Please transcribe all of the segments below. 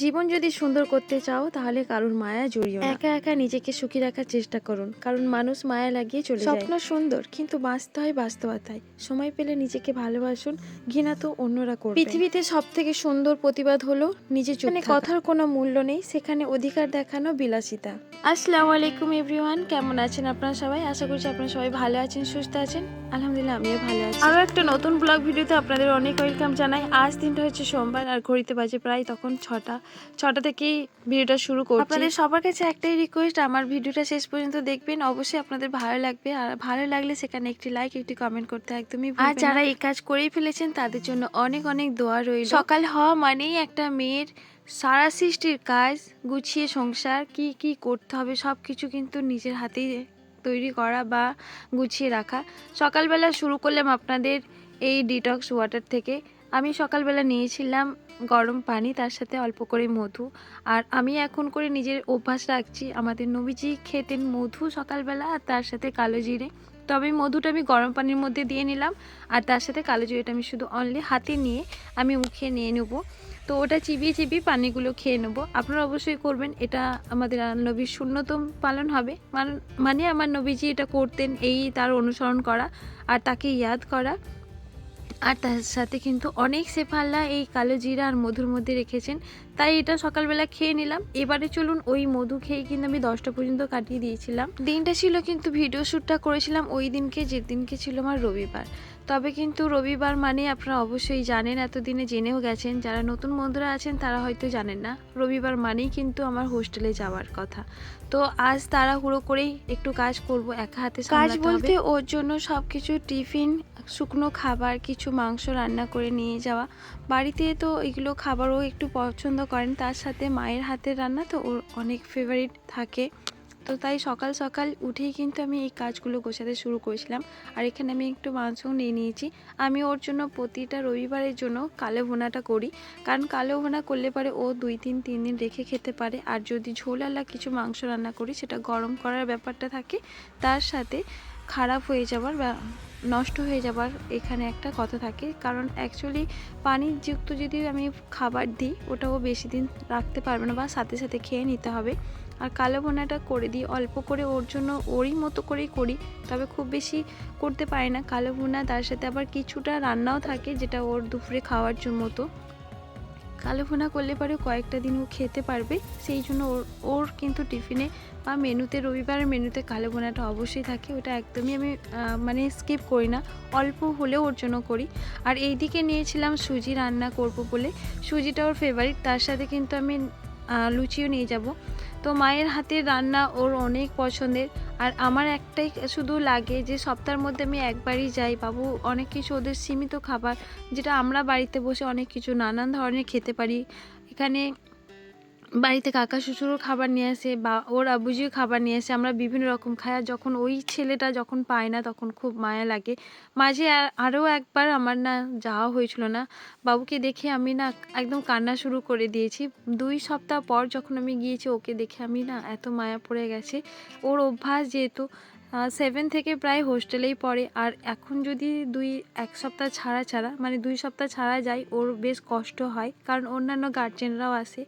জীবন যদি সুন্দর করতে চাও তাহলে কারোর মায়া জড়িও না। একা একা নিজেকে সুখী রাখার চেষ্টা করুন। কারণ মানুষ মায়া লাগিয়ে চলে যায়। স্বপ্ন সুন্দর কিন্তু বাঁচতে হয় বাস্তবতায়। সময় পেলে নিজেকে ভালোবাসুন ঘৃণা তো অন্যরা করবে। পৃথিবীতে সব থেকে সুন্দর প্রতিবাদ হলো নিজে চুপ কথার কোনো মূল্য নেই সেখানে অধিকার দেখানো বিলাসিতা। আসসালামু আলাইকুম এভরিওয়ান কেমন আছেন আপনারা সবাই? আশা করছি আপনারা সবাই ভালো আছেন সুস্থ আছেন। আলহামদুলিল্লাহ আমিও ভালো আছি। আরও একটা নতুন ব্লগ ভিডিওতে আপনাদের অনেক ওয়েলকাম জানাই। আজ দিনটা হচ্ছে সোমবার আর ঘড়িতে বাজে প্রায় তখন ছটা। ছটা থেকেই ভিডিওটা শুরু করছি। আপনাদের সবার কাছে একটাই রিকোয়েস্ট আমার ভিডিওটা শেষ পর্যন্ত দেখবেন। অবশ্যই আপনাদের ভালো লাগবে। আর ভালো লাগলে সেখানে একটি লাইক একটি কমেন্ট করতে একদমই আর যারা এই কাজ করেই ফেলেছেন তাদের জন্য অনেক অনেক দোয়া রইল। সকাল হওয়া মানেই একটা মেয়ের সারা সৃষ্টির কাজ গুছিয়ে সংসার কি কি করতে হবে সব কিছু কিন্তু নিজের হাতেই তৈরি করা বা গুছিয়ে রাখা। সকালবেলা শুরু করলাম আপনাদের এই ডিটক্স ওয়াটার থেকে আমি সকালবেলা নিয়েছিলাম গরম পানি, তার সাথে অল্প করে মধু। আর আমি এখন করে নিজের অভ্যাস রাখছি, আমাদের নবীজি খেতেন মধু সকালবেলা আর তার সাথে কালো জিরে। তবে মধুটা আমি গরম পানির মধ্যে দিয়ে নিলাম আর তার সাথে কালো জিরেটা আমি শুধু অনলি হাতে নিয়ে আমি মুখে নিয়ে নেব। তো ওটা চিবিয়ে চিবিয়ে পানিগুলো খেয়ে নেব। আপনারা অবশ্যই করবেন, এটা আমাদের নবীর শূন্যতম পালন হবে। মান- মানে আমার নবীজি এটা করতেন, এই তার অনুসরণ করা আর তাকে ইয়াদ করা। আর তার সাথে কিন্তু অনেক সেফাল্লা এই কালো জিরা আর মধুর মধ্যে রেখেছেন। তাই এটা সকালবেলা খেয়ে নিলাম। এবারে চলুন ওই মধু খেয়ে কিন্তু আমি দশটা পর্যন্ত কাটিয়ে দিয়েছিলাম। দিনটা ছিল কিন্তু ভিডিও শ্যুটটা করেছিলাম ওই দিনকে, যেদিনকে ছিল আমার রবিবার। তবে কিন্তু রবিবার মানে আপনারা অবশ্যই জানেন এতদিনে জেনেও গেছেন যারা নতুন বন্ধুরা আছেন তারা হয়তো জানেন না রবিবার মানেই কিন্তু আমার হোস্টেলে যাওয়ার কথা। তো আজ তাড়াহুড়ো করেই একটু কাজ করব একা হাতে কাজ বলতে ওর জন্য সব কিছু টিফিন শুকনো খাবার কিছু মাংস রান্না করে নিয়ে যাওয়া। বাড়িতে তো এগুলো খাবারও একটু পছন্দ করেন তার সাথে মায়ের হাতের রান্না তো ওর অনেক ফেভারিট থাকে। তো তাই সকাল সকাল উঠেই কিন্তু আমি এই কাজগুলো গোছাতে শুরু করেছিলাম। আর এখানে আমি একটু মাংসও নিয়ে নিয়েছি। আমি ওর জন্য প্রতিটা রবিবারের জন্য কালো ভোনাটা করি। কারণ কালো ভোনা করলে পারে ও দুই তিন তিন দিন রেখে খেতে পারে। আর যদি ঝোল আলা কিছু মাংস রান্না করি, সেটা গরম করার ব্যাপারটা থাকে, তার সাথে খারাপ হয়ে যাওয়ার নষ্ট হয়ে যাবার এখানে একটা কথা থাকে। কারণ অ্যাকচুয়ালি পানিযুক্ত যদি আমি খাবার দিই, ওটাও বেশি দিন রাখতে পারবে না বা সাথে সাথে খেয়ে নিতে হবে। আর কালো বোনাটা করে দিই, অল্প করে ওর জন্য ওরই মতো করেই করি, তবে খুব বেশি করতে পারি না। কালো বোনা তার সাথে আবার কিছুটা রান্নাও থাকে, যেটা ওর দুপুরে খাওয়ার জন্য মতো। কালো করলে পরে কয়েকটা দিন ও খেতে পারবে। সেই জন্য ওর ওর কিন্তু টিফিনে বা মেনুতে রবিবারের মেনুতে কালো ভুনাটা অবশ্যই থাকে। ওটা একদমই আমি মানে স্কিপ করি না। অল্প হলেও ওর জন্য করি। আর এই দিকে নিয়েছিলাম সুজি রান্না করব বলে। সুজিটা ওর ফেভারিট তার সাথে কিন্তু আমি লুচিও নিয়ে যাব। তো মায়ের হাতের রান্না ওর অনেক পছন্দের। আর আমার একটাই শুধু লাগে যে সপ্তাহের মধ্যে আমি একবারই যাই। বাবু, অনেক কিছু ওদের সীমিত খাবার, যেটা আমরা বাড়িতে বসে অনেক কিছু নানান ধরনের খেতে পারি। এখানে বাড়িতে কাকা শ্বশুরও খাবার নিয়ে আসে বা ওর আবুজিও খাবার নিয়ে আসে, আমরা বিভিন্ন রকম খাই। আর যখন ওই ছেলেটা যখন পায় না, তখন খুব মায়া লাগে। মাঝে আরও একবার আমার না যাওয়া হয়েছিল না। বাবুকে দেখে আমি না একদম কান্না শুরু করে দিয়েছি। দুই সপ্তাহ পর যখন আমি গিয়েছি, ওকে দেখে আমি না এত মায়া পড়ে গেছে। ওর অভ্যাস যেহেতু সেভেন থেকে প্রায় হোস্টেলেই পড়ে। আর এখন যদি দুই, এক সপ্তাহ ছাড়া ছাড়া মানে দুই সপ্তাহ ছাড়া যায়, ওর বেশ কষ্ট হয়। কারণ অন্যান্য গার্জেনরাও আসে।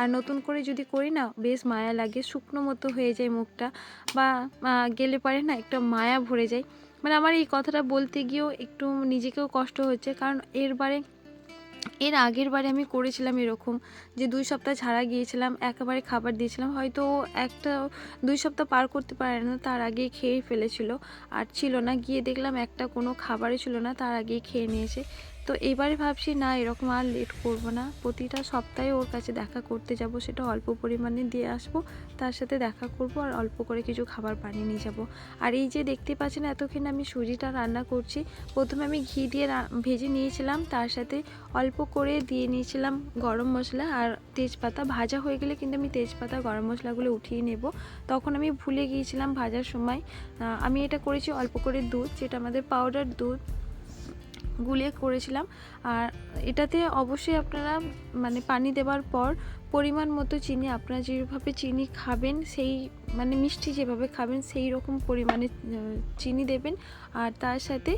আর নতুন করে যদি করি না, বেশ মায়া লাগে, শুকনো মতো হয়ে যায় মুখটা বা গেলে পারে না, একটা মায়া ভরে যায়। মানে আমার এই কথাটা বলতে গিয়েও একটু নিজেকেও কষ্ট হচ্ছে, কারণ এরবারে এর আগের বারে আমি করেছিলাম এরকম যে দুই সপ্তাহ ছাড়া গিয়েছিলাম, একেবারে খাবার দিয়েছিলাম, হয়তো একটা, দুই সপ্তাহ পার করতে পারে না, তার আগেই খেয়ে ফেলেছিল। আর ছিল না, গিয়ে দেখলাম একটা কোনো খাবারই ছিল না, তার আগেই খেয়ে নিয়েছে। তো এবারে ভাবছি, না, এরকম আর লেট করব না। প্রতিটা সপ্তাহে ওর কাছে দেখা করতে যাব, সেটা অল্প পরিমাণে দিয়ে আসব। তার সাথে দেখা করব আর অল্প করে কিছু খাবার বানিয়ে নিয়ে যাব। আর এই যে দেখতে পাচ্ছেন, এতক্ষণ আমি সুজিটা রান্না করছি। প্রথমে আমি ঘি দিয়ে ভেজে নিয়েছিলাম। তার সাথে অল্প করে দিয়ে নিয়েছিলাম গরম মশলা আর তেজপাতা। ভাজা হয়ে গেলে কিন্তু আমি তেজপাতা, গরম মশলাগুলো উঠিয়ে নেব। তখন আমি ভুলে গিয়েছিলাম ভাজার সময়। আমি এটা করেছি অল্প করে দুধ, যেটা আমাদের পাউডার দুধ। গুলিয়ে করেছিলাম। আর এটাতে অবশ্যই আপনারা মানে পানি দেওয়ার পর পরিমাণ মতো চিনি, আপনারা যেভাবে চিনি খাবেন, সেই মানে মিষ্টি যেভাবে খাবেন, সেই রকম পরিমাণে চিনি দেবেন। আর তার সাথে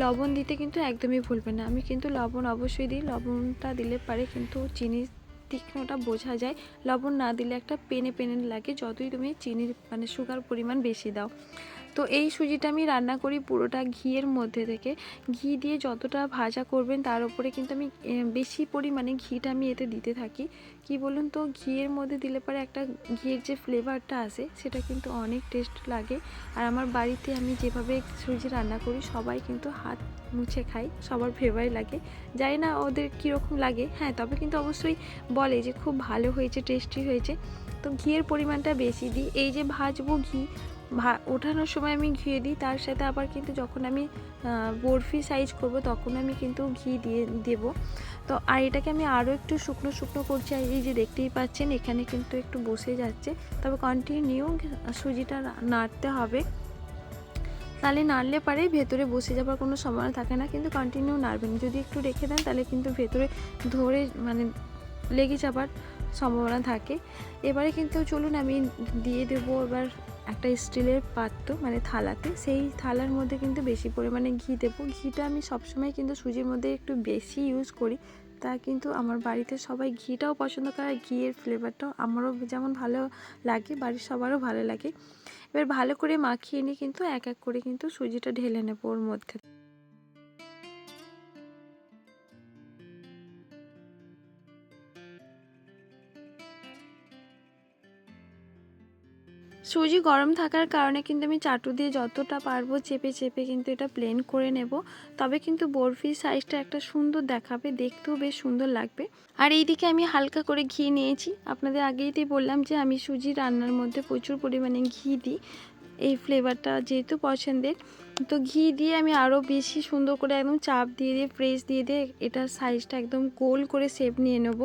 লবণ দিতে কিন্তু একদমই ভুলবেন না। আমি কিন্তু লবণ অবশ্যই দিই। লবণটা দিলে পারে কিন্তু চিনি তীক্ষ্ণটা বোঝা যায়। লবণ না দিলে একটা পেনে পেনে লাগে। যতই তুমি চিনির মানে সুগার পরিমাণ বেশি দাও। তো এই সুজিটা আমি রান্না করি পুরোটা ঘিয়ের মধ্যে থেকে। ঘি দিয়ে যতটা ভাজা করবেন তার উপরে কিন্তু আমি বেশি পরিমাণে ঘিটা আমি এতে দিতে থাকি। কি বলুন তো, ঘিয়ের মধ্যে দিলে পরে একটা ঘিয়ের যে ফ্লেভারটা আসে সেটা কিন্তু অনেক টেস্ট লাগে। আর আমার বাড়িতে আমি যেভাবে সুজি রান্না করি সবাই কিন্তু হাত মুছে খাই সবার ফেভারিট লাগে। জানি না ওদের কীরকম লাগে হ্যাঁ তবে কিন্তু অবশ্যই বলে যে খুব ভালো হয়েছে, টেস্টি হয়েছে। তো ঘিয়ের পরিমাণটা বেশি দিই। এই যে ভাজবো ঘি ওঠানোর সময় আমি ঘিয়ে দিই, তার সাথে আবার কিন্তু যখন আমি বরফি সাইজ করব, তখন আমি কিন্তু ঘি দিয়ে, দেব। তো, আর এটাকে আমি আরও একটু শুকনো শুকনো করছি, আর এই যে দেখতেই পাচ্ছেন, এখানে কিন্তু একটু বসে যাচ্ছে। তবে কন্টিনিউ সুজিটা নাড়তে হবে। তাহলে নাড়লে পারে, ভেতরে বসে যাবার কোনো সম্ভাবনা থাকে না, কিন্তু কন্টিনিউ নাড়বেন। যদি একটু রেখে দেন, তাহলে কিন্তু ভেতরে ধরে মানে লেগে যাবার সম্ভাবনা থাকে। এবারে কিন্তু চলুন, আমি দিয়ে দেবো এবার একটা স্টিলের পাত্র মানে থালাতে। সেই থালার মধ্যে কিন্তু বেশি পরিমাণে ঘি দেবো। ঘিটা আমি সবসময় কিন্তু সুজির মধ্যে একটু বেশি ইউজ করি। তা কিন্তু আমার বাড়িতে সবাই ঘিটাও পছন্দ করে ঘিয়ের ফ্লেভারটাও আমারও যেমন ভালো লাগে, বাড়ির সবারও ভালো লাগে। এবার ভালো করে মাখিয়ে নিয়ে কিন্তু এক এক করে কিন্তু সুজিটা ঢেলে নেব ওর মধ্যে। সুজি গরম থাকার কারণে কিন্তু আমি চাটু দিয়ে যতটা পারব চেপে চেপে কিন্তু এটা প্লেন করে নেব। তবে কিন্তু বরফির সাইজটা একটা সুন্দর দেখাবে, দেখতেও বেশ সুন্দর লাগবে। আর এইদিকে আমি হালকা করে ঘি নিয়েছি। আপনাদের আগেইতেই বললাম যে আমি সুজি রান্নার মধ্যে প্রচুর পরিমাণে ঘি দিই। এই ফ্লেভারটা যেহেতু পছন্দের, তো ঘি দিয়ে আমি আরও বেশি সুন্দর করে একদম চাপ দিয়ে দিয়ে প্রেস দিয়ে দিয়ে এটার সাইজটা একদম গোল করে শেপ নিয়ে নেব।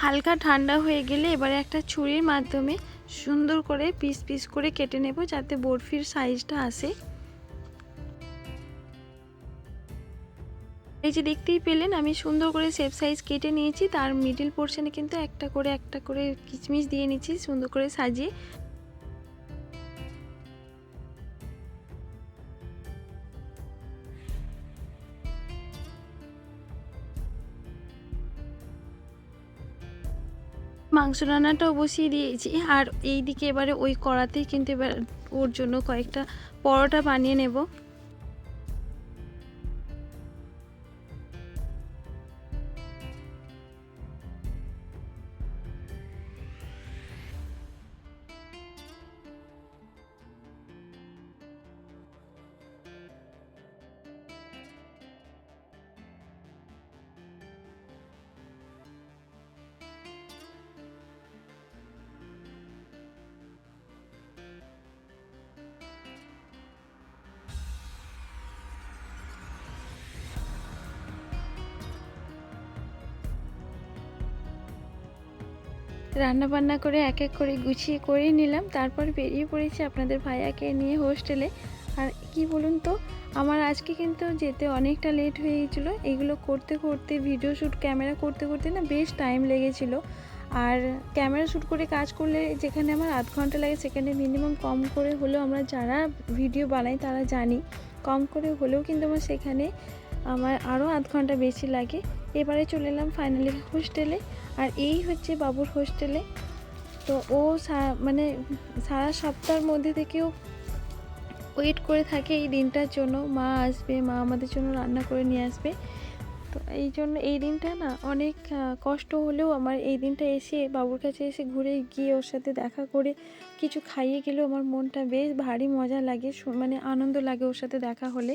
হালকা ঠান্ডা হয়ে গেলে এবারে একটা ছুরির মাধ্যমে সুন্দর করে পিস পিস করে কেটে নেব যাতে বরফির সাইজটা আসে। এই যে দেখতেই পেলেন, আমি সুন্দর করে সেফ সাইজ কেটে নিয়েছি, তার মিডিল পোর্শনে কিন্তু একটা করে একটা করে কিচমিচ দিয়ে নিয়েছি সুন্দর করে সাজিয়ে। মাংস রান্নাটাও বসিয়ে দিয়েছি। আর এই দিকে এবারে ওই কড়াতেই কিন্তু এবার ওর জন্য কয়েকটা পরোটা বানিয়ে নেব। রান্না বান্না করে এক এক করে গুছিয়ে করে নিলাম। তারপর বেরিয়ে পড়েছি আপনাদের ভাইয়াকে নিয়ে হোস্টেলে। আর কি বলুন তো, আমার আজকে কিন্তু যেতে অনেকটা লেট হয়ে গেছিল। এগুলো করতে করতে, ভিডিও শ্যুট ক্যামেরা করতে করতে না বেশ টাইম লেগেছিল। আর ক্যামেরা শ্যুট করে কাজ করলে যেখানে আমার আধ ঘণ্টা লাগে, সেখানে মিনিমাম কম করে হলেও আমরা যারা ভিডিও বানাই তারা জানি। কম করে হলেও কিন্তু আমার সেখানে আমার আরও আধ ঘণ্টা বেশি লাগে। এবারে চলে এলাম ফাইনালি হোস্টেলে আর এই হচ্ছে বাবুর হোস্টেলে তো ও মানে সারা সপ্তাহের মধ্যে থেকেও ওয়েট করে থাকে এই দিনটার জন্য। মা আসবে, মা আমাদের জন্য রান্না করে নিয়ে আসবে। তো এই জন্য এই দিনটা না অনেক কষ্ট হলেও আমার এই দিনটা এসে বাবুর কাছে এসে ঘুরে গিয়ে ওর সাথে দেখা করে কিছু খাইয়ে গেলেও আমার মনটা বেশ ভারী মজা লাগে মানে আনন্দ লাগে ওর সাথে দেখা হলে।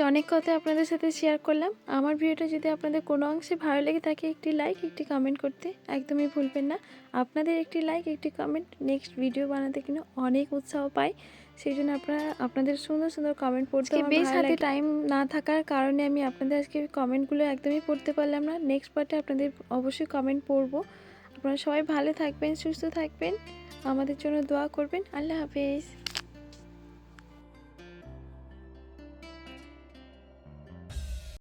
যে অনেক কথা আপনাদের সাথে শেয়ার করলাম। আমার ভিডিওটা যদি আপনাদের কোনো অংশে ভালো লেগে থাকে একটি লাইক একটি কমেন্ট করতে একদমই ভুলবেন না। আপনাদের একটি লাইক একটি কমেন্ট নেক্সট ভিডিও বানাতে কিন্তু অনেক উৎসাহ পাই সেই জন্য আপনারা আপনাদের সুন্দর সুন্দর কমেন্ট পড়তে বেশ হাতে টাইম না থাকার কারণে আমি আপনাদের আজকে কমেন্টগুলো একদমই পড়তে পারলাম না। নেক্সট পার্টে আপনাদের অবশ্যই কমেন্ট পড়ব। আপনারা সবাই ভালো থাকবেন সুস্থ থাকবেন। আমাদের জন্য দোয়া করবেন। আল্লাহ হাফেজ।